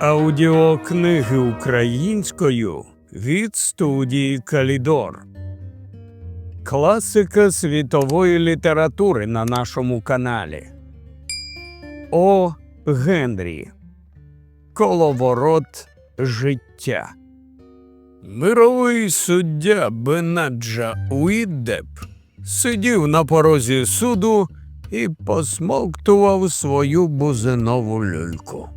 Аудіокниги українською від студії Калідор. Класика світової літератури на нашому каналі. О. Генрі. Коловорот життя. Мировий суддя Бенаджа Уіддеп сидів на порозі суду і посмоктував свою бузинову люльку.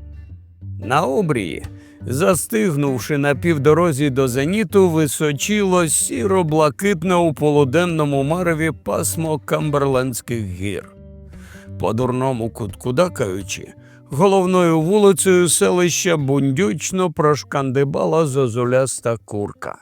На обрії, застигнувши на півдорозі до зеніту, височило сіро-блакитне у полуденному мареві пасмо Камберлендських гір. По дурному куткудакаючи, головною вулицею селища бундючно прошкандибала зозуляста курка.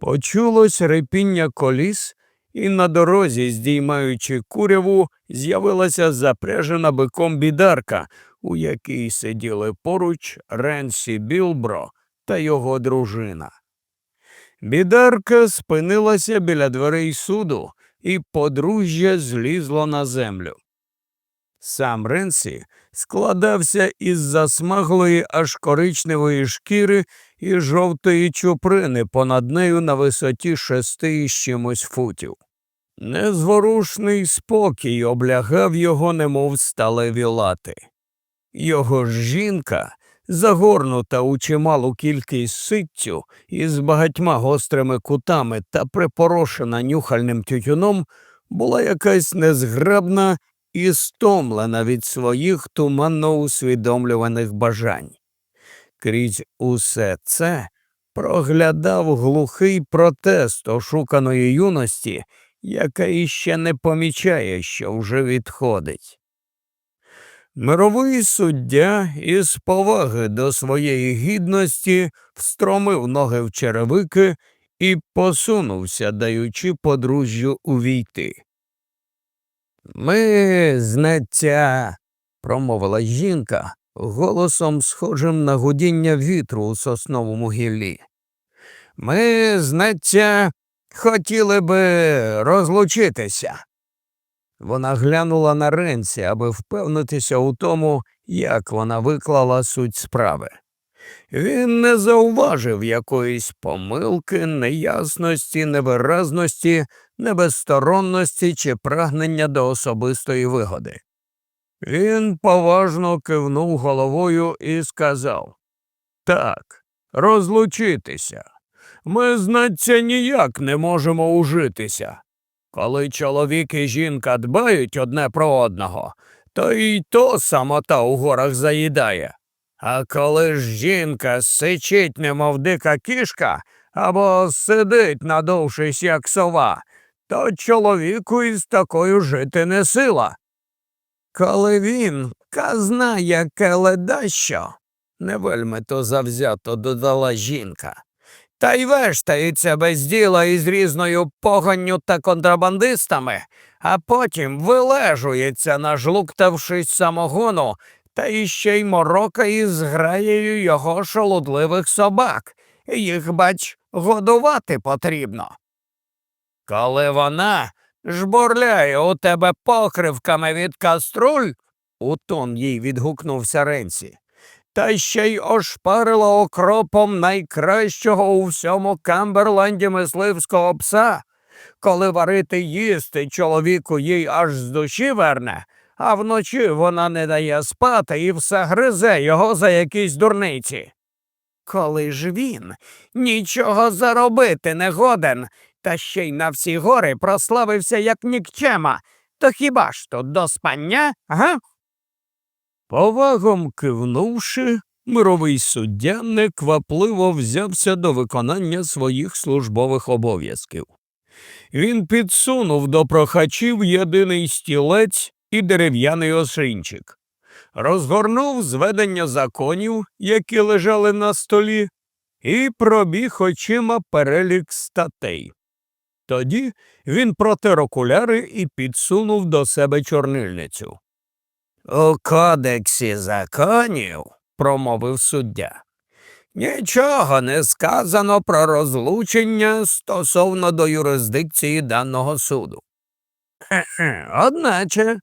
Почулось репіння коліс, і на дорозі, здіймаючи куряву, з'явилася запряжена биком бідарка, у якій сиділи поруч Ренсі Білбро та його дружина. Бідарка спинилася біля дверей суду, і подружжя злізло на землю. Сам Ренсі складався із засмаглої аж коричневої шкіри і жовтої чуприни понад нею на висоті шести із чимось футів. Незворушний спокій облягав його, немов сталеві лати. Його жінка, загорнута у чималу кількість ситтю із багатьма гострими кутами та припорошена нюхальним тютюном, була якась незграбна і стомлена від своїх туманно усвідомлюваних бажань. Крізь усе це проглядав глухий протест ошуканої юності, яка іще не помічає, що вже відходить. Мировий суддя із поваги до своєї гідності встромив ноги в черевики і посунувся, даючи подружжю увійти. Ми, знаття, промовила жінка, голосом схожим на гудіння вітру у сосновому гіллі. Ми, знаття, хотіли би розлучитися. Вона глянула на Ренсі, аби впевнитися у тому, як вона виклала суть справи. Він не зауважив якоїсь помилки, неясності, невиразності, небезсторонності чи прагнення до особистої вигоди. Він поважно кивнув головою і сказав Так, розлучитися. Ми, знаться, ніяк не можемо ужитися. Коли чоловік і жінка дбають одне про одного, то й то самота у горах заїдає. А коли ж жінка сичить, немов дика кішка, або сидить, надовшись, як сова, то чоловіку із такою жити не сила. Коли він казна, яке ледащо, не вельми то завзято додала жінка. Та й вештається без діла із різною поганню та контрабандистами, а потім вилежується, нажлуктавшись самогону, та іще й морока із граєю його шолудливих собак. Їх, бач, годувати потрібно. Коли вона жбурляє у тебе покривками від каструль, у тон їй відгукнувся Ренсі, та ще й ошпарила окропом найкращого у всьому Камберленді мисливського пса. Коли варити їсти чоловіку їй аж з душі верне, а вночі вона не дає спати і все гризе його за якісь дурниці. Коли ж він нічого заробити не годен, та ще й на всі гори прославився як нікчема, то хіба ж то до спання, га? Повагом кивнувши, мировий суддя неквапливо взявся до виконання своїх службових обов'язків. Він підсунув до прохачів єдиний стілець і дерев'яний ошинчик, розгорнув зведення законів, які лежали на столі, і пробіг очима перелік статей. Тоді він протер окуляри і підсунув до себе чорнильницю. У кодексі законів, промовив суддя, нічого не сказано про розлучення стосовно до юрисдикції даного суду. Хе-хе, Одначе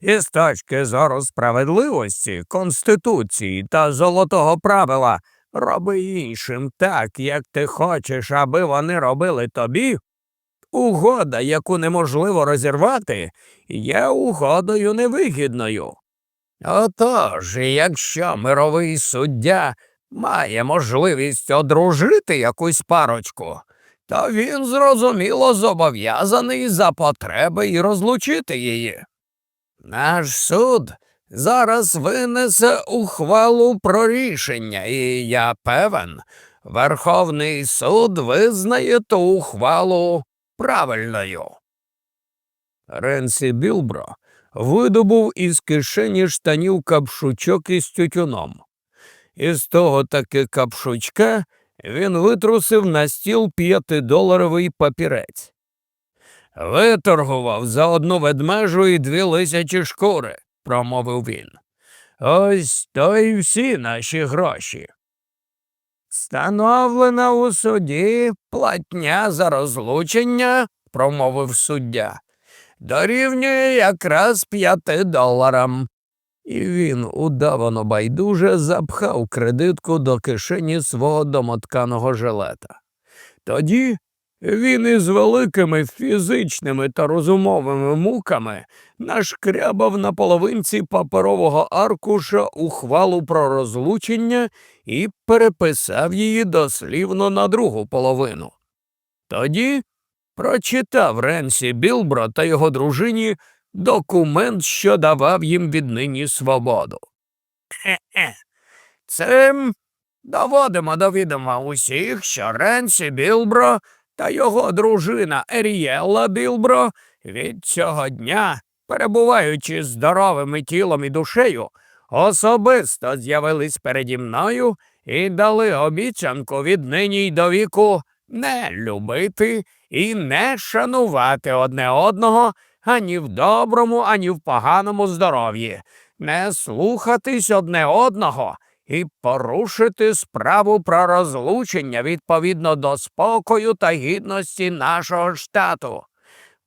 І з точки зору справедливості, конституції та золотого правила роби іншим так, як ти хочеш, аби вони робили тобі. Угода, яку неможливо розірвати, є угодою невигідною. Отож, якщо мировий суддя має можливість одружити якусь парочку, то він зрозуміло зобов'язаний за потреби і розлучити її. Наш суд зараз винесе ухвалу про рішення, і я певен, Верховний суд визнає ту ухвалу правильною. Ренсі Білбро видобув із кишені штанів капшучок із тютюном. Із того таки капшучка він витрусив на стіл п'ятидоларовий папірець. Виторгував за одну ведмежу і дві лисячі шкури, промовив він. Ось то й всі наші гроші. Встановлена у суді платня за розлучення, промовив суддя, дорівнює якраз п'яти доларам. І він удавано байдуже запхав кредитку до кишені свого домотканого жилета. Тоді він із великими фізичними та розумовими муками нашкрябав на половинці паперового аркуша ухвалу про розлучення і переписав її дослівно на другу половину. Тоді прочитав Ренсі Білбро та його дружині документ, що давав їм віднині свободу. Цим доводимо до відома усіх, що Ренсі Білбро та його дружина Ерієлла Білбро від цього дня, перебуваючи здоровими тілом і душею, особисто з'явились переді мною і дали обіцянку віднині й до віку не любити і не шанувати одне одного ані в доброму, ані в поганому здоров'ї, не слухатись одне одного і порушити справу про розлучення відповідно до спокою та гідності нашого штату.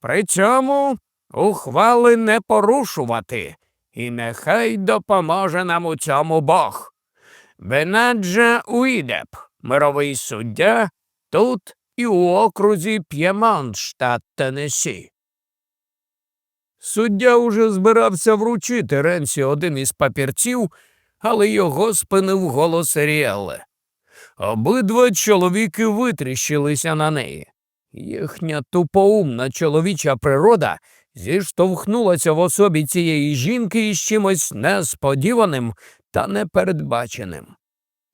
При цьому ухвали не порушувати, і нехай допоможе нам у цьому Бог. Бенаджа Уідеп, мировий суддя, тут і у окрузі П'ємонт, штат Теннессі. Суддя уже збирався вручити Ренсі один із папірців, але його спинив голос Еріелли. Обидва чоловіки витріщилися на неї. Їхня тупоумна чоловіча природа зіштовхнулася в особі цієї жінки із чимось несподіваним та непередбаченим.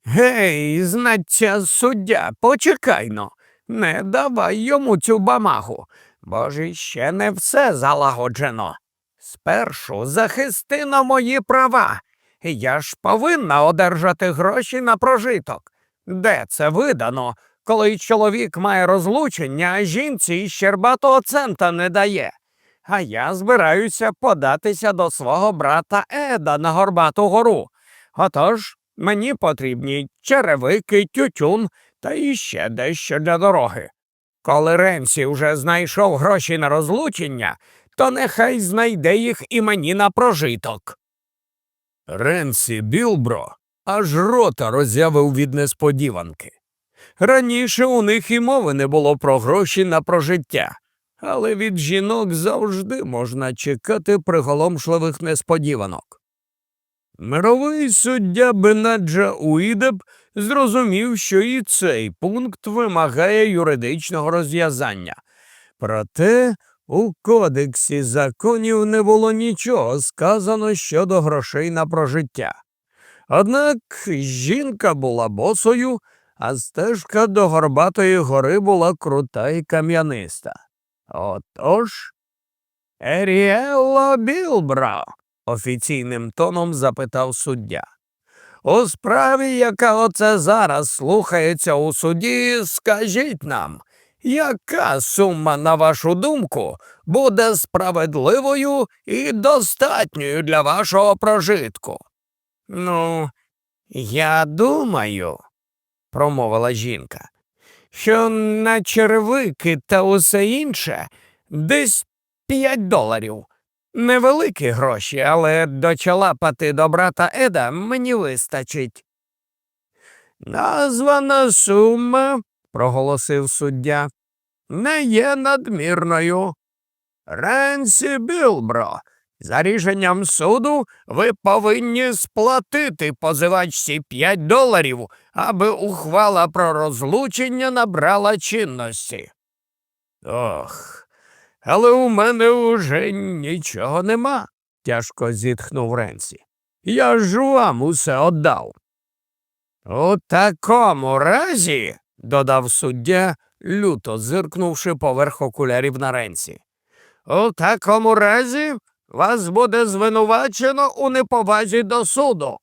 Гей, знаття суддя, почекайно, не давай йому цю бамагу, бо ж іще не все залагоджено. Спершу захисти на мої права. Я ж повинна одержати гроші на прожиток. Де це видано, коли чоловік має розлучення, а жінці щербатого цента не дає? А я збираюся податися до свого брата Еда на Горбату гору. Отож мені потрібні черевики, тютюн та іще дещо для дороги. Коли Ренсі вже знайшов гроші на розлучення, то нехай знайде їх і мені на прожиток. Ренсі Білбро аж рота роззявив від несподіванки. Раніше у них і мови не було про гроші на прожиття, але від жінок завжди можна чекати приголомшливих несподіванок. Мировий суддя Бенаджа Уідеб зрозумів, що і цей пункт вимагає юридичного розв'язання. Проте у кодексі законів не було нічого сказано щодо грошей на прожиття. Однак жінка була босою, а стежка до Горбатої гори була крута і кам'яниста. Отож, Еріелло Білбро, офіційним тоном запитав суддя. У справі, яка оце зараз слухається у суді, скажіть нам, яка сума, на вашу думку, буде справедливою і достатньою для вашого прожитку? Ну, я думаю, промовила жінка, що на черевики та усе інше десь п'ять доларів. Невеликі гроші, але до чалапати до брата Еда мені вистачить. Названа сума, проголосив суддя, не є надмірною. Ренсі Білбро, за рішенням суду ви повинні сплатити позивачці 5 доларів, аби ухвала про розлучення набрала чинності. Ох, але у мене уже нічого нема, тяжко зітхнув Ренсі. Я ж вам усе отдав. У такому разі, додав суддя, люто зиркнувши поверх окулярів на Ренсі. У такому разі вас буде звинувачено у неповазі до суду.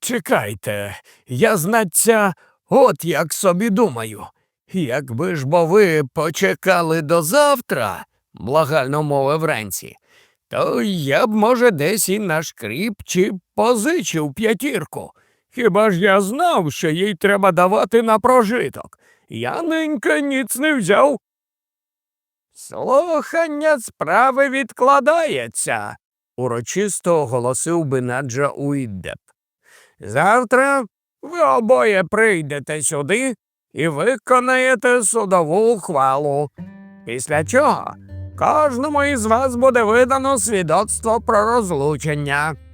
Чекайте, я знаться, от як собі думаю. Якби ж бо ви почекали до завтра, благально мовив Ренсі, то я б, може, десь і нашкріп чи позичив п'ятірку. Хіба ж я знав, що їй треба давати на прожиток? Я ненька ніц не взяв. Слухання справи відкладається, урочисто оголосив Бенаджа Уіддеп. Завтра ви обоє прийдете сюди і виконаєте судову ухвалу. Після чого кожному із вас буде видано свідоцтво про розлучення.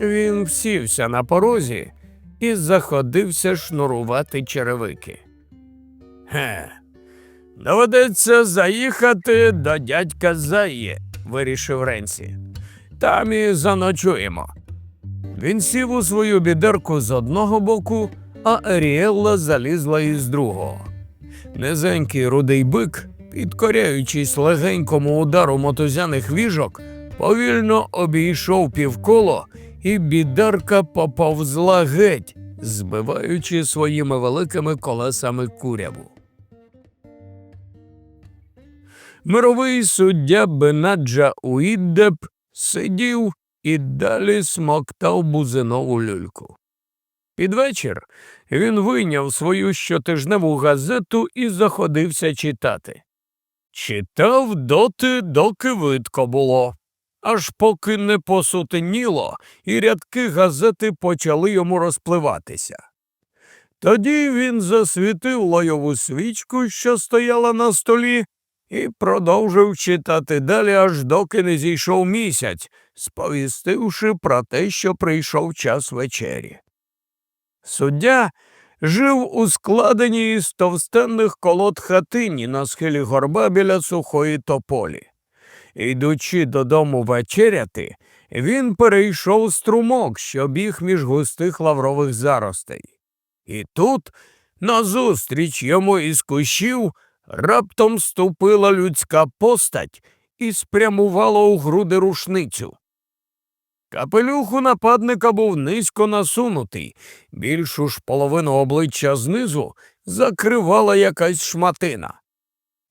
Він всівся на порозі і заходився шнурувати черевики. Ге, доведеться заїхати до дядька Заї, вирішив Ренсі. Там і заночуємо. Він сів у свою бідерку з одного боку, а Аріелла залізла із другого. Низенький рудий бик, підкоряючись легенькому удару мотузяних віжок, повільно обійшов півколо, і бідерка поповзла геть, збиваючи своїми великими колесами куряву. Мировий суддя Бенаджа Уіддеп сидів і далі смоктав бузинову люльку. Під вечір він вийняв свою щотижневу газету і заходився читати. Читав доти, доки видко було, аж поки не посутеніло, і рядки газети почали йому розпливатися. Тоді він засвітив лойову свічку, що стояла на столі, і продовжив читати далі, аж доки не зійшов місяць, сповістивши про те, що прийшов час вечері. Суддя жив у складеній із товстенних колод хатині на схилі горба біля сухої тополі. Йдучи додому вечеряти, він перейшов струмок, що біг між густих лаврових заростей. І тут, назустріч йому із кущів, раптом ступила людська постать і спрямувала у груди рушницю. Капелюх у нападника був низько насунутий, більшу ж половину обличчя знизу закривала якась шматина.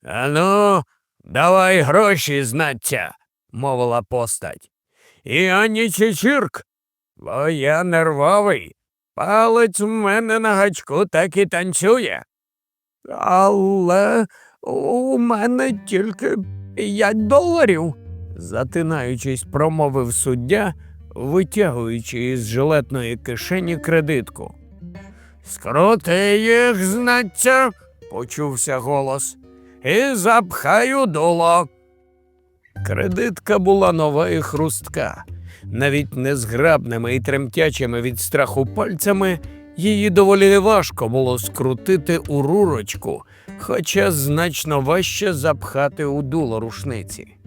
Ану, давай гроші, знаття, мовила постать. І ані чечірк, бо я нервовий. Палець в мене на гачку так і танцює. Але у мене тільки п'ять доларів, затинаючись, промовив суддя, витягуючи із жилетної кишені кредитку. Скрути їх, знаття, почувся голос, і запхаю дуло. Кредитка була нова і хрустка. Навіть незграбними і тремтячими від страху пальцями її доволі важко було скрутити у рурочку, хоча значно важче запхати у дуло рушниці.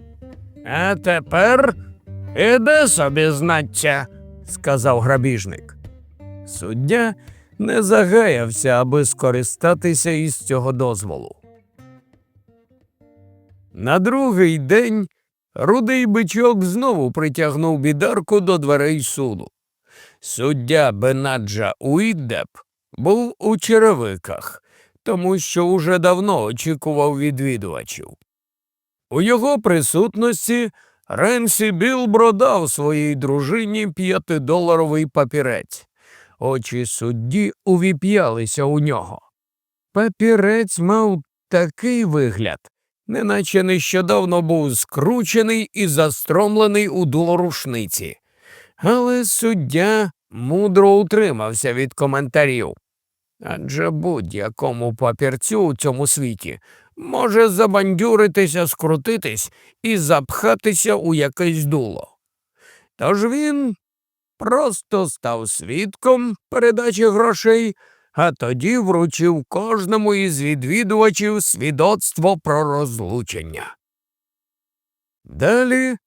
А тепер іди собі, знаття, сказав грабіжник. Суддя не загаявся, аби скористатися із цього дозволу. На другий день рудий бичок знову притягнув бідарку до дверей суду. Суддя Бенаджа Уіддеп був у черевиках, тому що уже давно очікував відвідувачів. У його присутності Ренсі Білбро дав своїй дружині п'ятидоларовий папірець. Очі судді увіп'ялися у нього. Папірець мав такий вигляд, неначе нещодавно був скручений і застромлений у дуло рушниці. Але суддя мудро утримався від коментарів. Адже будь-якому папірцю у цьому світі може забандюритися, скрутитись і запхатися у якесь дуло. Тож він просто став свідком передачі грошей, а тоді вручив кожному із відвідувачів свідоцтво про розлучення. Далі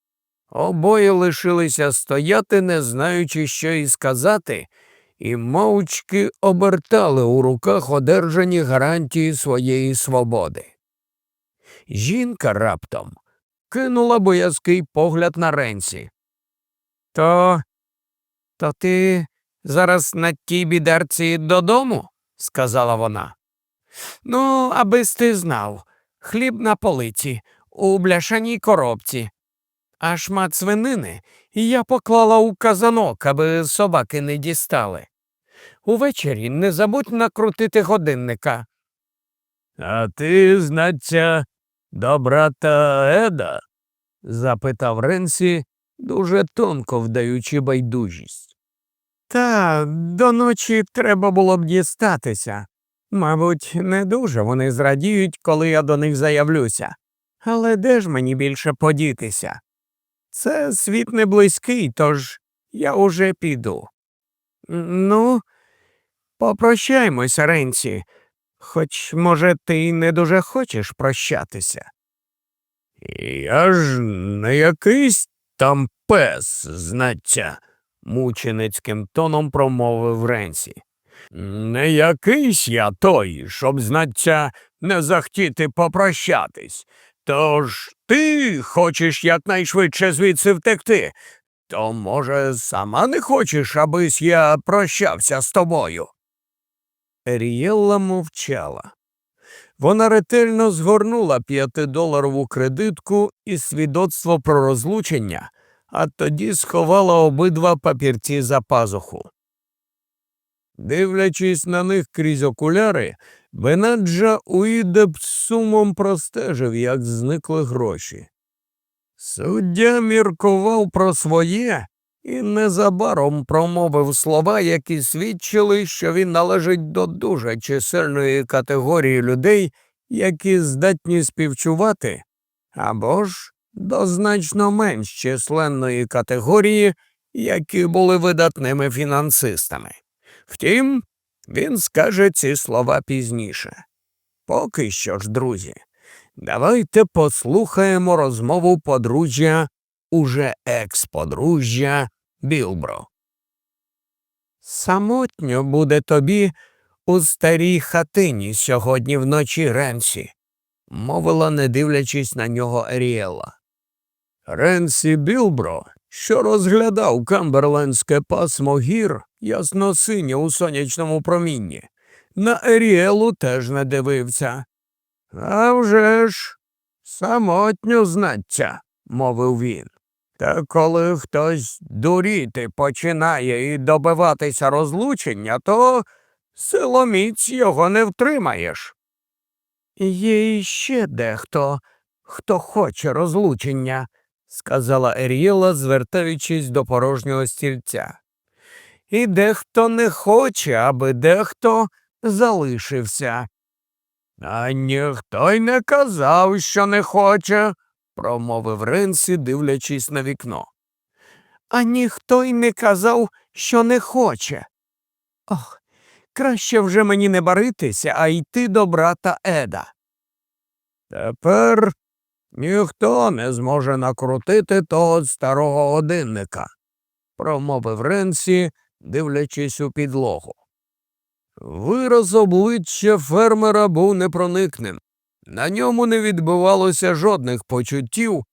обоє лишилися стояти, не знаючи, що й сказати, і мовчки обертали у руках одержані гарантії своєї свободи. Жінка раптом кинула боязкий погляд на Ренсі. То, то ти зараз на тій бідерці додому? сказала вона. Ну, абись ти знав. Хліб на полиці, у бляшаній коробці. А шмат свинини я поклала у казанок, аби собаки не дістали. Увечері не забудь накрутити годинника. А ти, знаться, до брата Еда? запитав Ренсі, дуже тонко вдаючи байдужість. Та до ночі треба було б дістатися. Мабуть, не дуже вони зрадіють, коли я до них заявлюся. Але де ж мені більше подітися? Це світ не близький, тож я уже піду. Ну, попрощаймося, Ренсі, хоч, може, ти й не дуже хочеш прощатися. Я ж не якийсь там пес, знаття, мученицьким тоном промовив Ренсі. Не якийсь я той, щоб, знаття, не захотіти попрощатись. Тож ти хочеш якнайшвидше звідси втекти, то, може, сама не хочеш, абись я прощався з тобою. Ерієлла мовчала. Вона ретельно згорнула п'ятидоларову кредитку і свідоцтво про розлучення, а тоді сховала обидва папірці за пазуху. Дивлячись на них крізь окуляри, Бенаджа Уїдеб з сумом простежив, як зникли гроші. Суддя міркував про своє і незабаром промовив слова, які свідчили, що він належить до дуже чисельної категорії людей, які здатні співчувати, або ж до значно менш численної категорії, які були видатними фінансистами. Втім, він скаже ці слова пізніше. Поки що ж, друзі, давайте послухаємо розмову подружжя, уже екс-подружжя Білбро. Самотньо буде тобі у старій хатині сьогодні вночі Ренсі, мовила, не дивлячись на нього Еріела. Ренсі Білбро, що розглядав камберлендське пасмо гір, ясно синє у сонячному промінні, на Еріелу теж не дивився. «А вже ж, самотньо знаться, мовив він. Та коли хтось дуріти починає і добиватися розлучення, то силоміць його не втримаєш. Є іще дехто, хто хоче розлучення, сказала Еріела, звертаючись до порожнього стільця. І дехто не хоче, аби дехто залишився. А ніхто й не казав, що не хоче, промовив Ренсі, дивлячись на вікно. А ніхто й не казав, що не хоче. Ох, краще вже мені не баритися, а йти до брата Еда. Тепер ніхто не зможе накрутити того старого годинника, промовив Ренсі, дивлячись у підлогу. Вираз обличчя фермера був непроникним. На ньому не відбувалося жодних почуттів,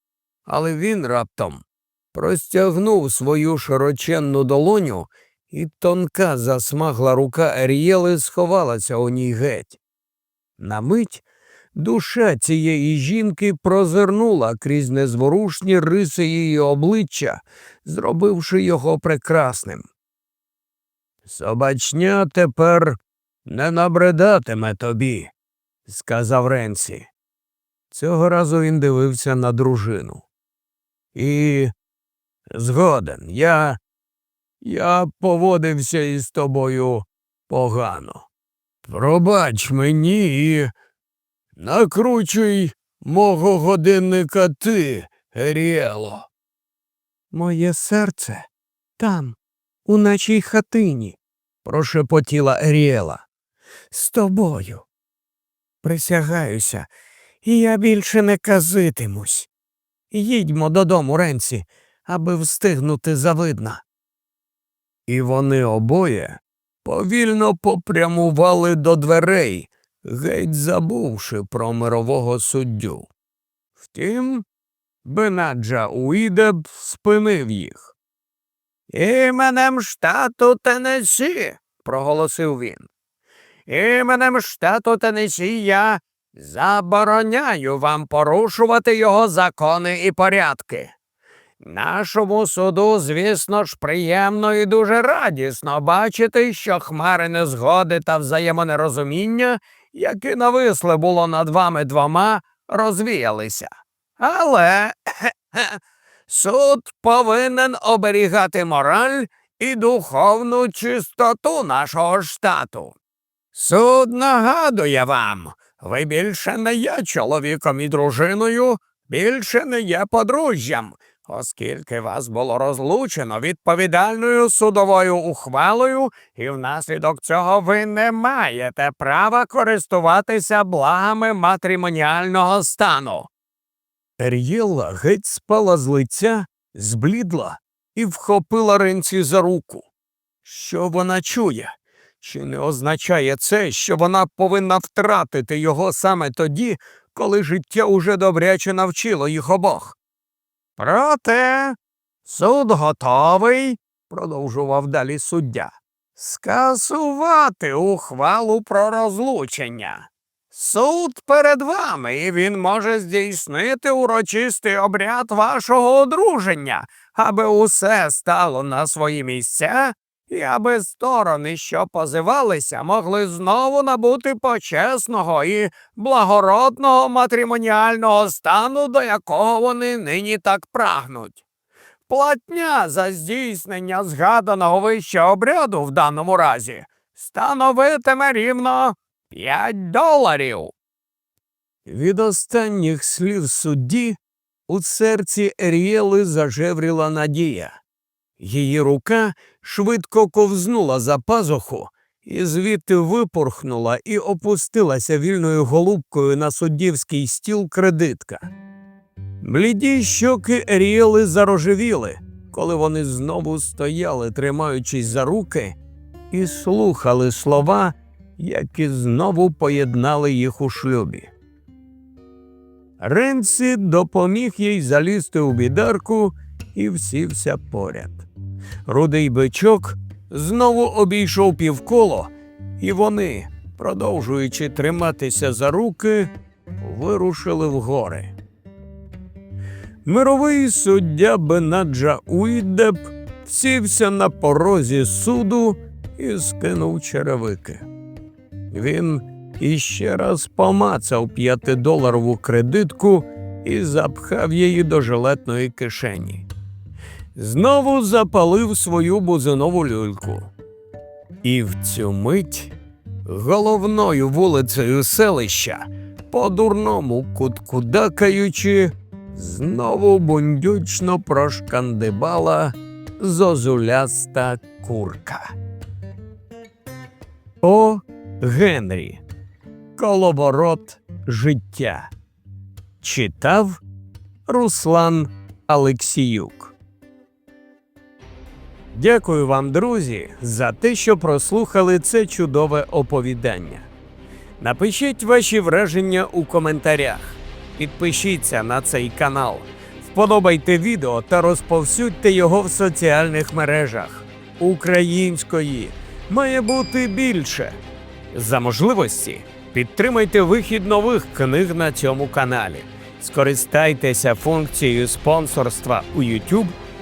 але він раптом простягнув свою широченну долоню, і тонка засмагла рука Ер'єли сховалася у ній геть. На мить душа цієї жінки прозирнула крізь незворушні риси її обличчя, зробивши його прекрасним. Собачня тепер не набридатиме тобі, сказав Ренсі. Цього разу він дивився на дружину. І згоден, я. я поводився із тобою погано. Пробач мені і накручуй мого годинника ти, Еріело. Моє серце там, у нашій хатині, прошепотіла Еріела. З тобою. Присягаюся, і я більше не казитимусь. Їдьмо додому, Ренці, аби встигнути завидна. І вони обоє повільно попрямували до дверей, геть забувши про мирового суддю. Втім, Бенаджа Уідеб спинив їх. Іменем штату Теннессі», – проголосив він. Іменем штату Теннессі я забороняю вам порушувати його закони і порядки. Нашому суду, звісно ж, приємно і дуже радісно бачити, що хмари незгоди та взаємонерозуміння, які нависли було над вами двома, розвіялися. Але хе-хе, суд повинен оберігати мораль і духовну чистоту нашого штату. Суд нагадує вам, ви більше не є чоловіком і дружиною, більше не є подружжям, оскільки вас було розлучено відповідальною судовою ухвалою, і внаслідок цього ви не маєте права користуватися благами матримоніального стану. Ер'єла геть спала з лиця, зблідла і вхопила Ренці за руку. Що вона чує? Чи не означає це, що вона повинна втратити його саме тоді, коли життя уже добряче навчило їх обох? Проте суд готовий, продовжував далі суддя, скасувати ухвалу про розлучення. Суд перед вами, і він може здійснити урочистий обряд вашого одруження, аби усе стало на свої місця, і аби сторони, що позивалися, могли знову набути почесного і благородного матримоніального стану, до якого вони нині так прагнуть. Платня за здійснення згаданого вище обряду в даному разі становитиме рівно п'ять доларів. Від останніх слів судді у серці Ерієли зажевріла надія. Її рука швидко ковзнула за пазуху і звідти випорхнула і опустилася вільною голубкою на суддівський стіл кредитка. Бліді щоки Еріели зарожевіли, коли вони знову стояли, тримаючись за руки, і слухали слова, які знову поєднали їх у шлюбі. Ренсі допоміг їй залізти у бідарку і всівся поряд. Рудий бичок знову обійшов півколо, і вони, продовжуючи триматися за руки, вирушили в гори. Мировий суддя Бенаджа Уідеп сівся на порозі суду і скинув черевики. Він іще раз помацав п'ятидоларову кредитку і запхав її до жилетної кишені. Знову запалив свою бузинову люльку. І в цю мить головною вулицею селища, по дурному куткудакаючи, знову бундючно прошкандибала зозуляста курка. О Генрі. Коловорот життя. Читав Руслан Алексіюк. Дякую вам, друзі, за те, що прослухали це чудове оповідання. Напишіть ваші враження у коментарях. Підпишіться на цей канал, вподобайте відео та розповсюдьте його в соціальних мережах. Української має бути більше. За можливості підтримайте вихід нових книг на цьому каналі. Скористайтеся функцією спонсорства у YouTube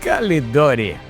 Calidore.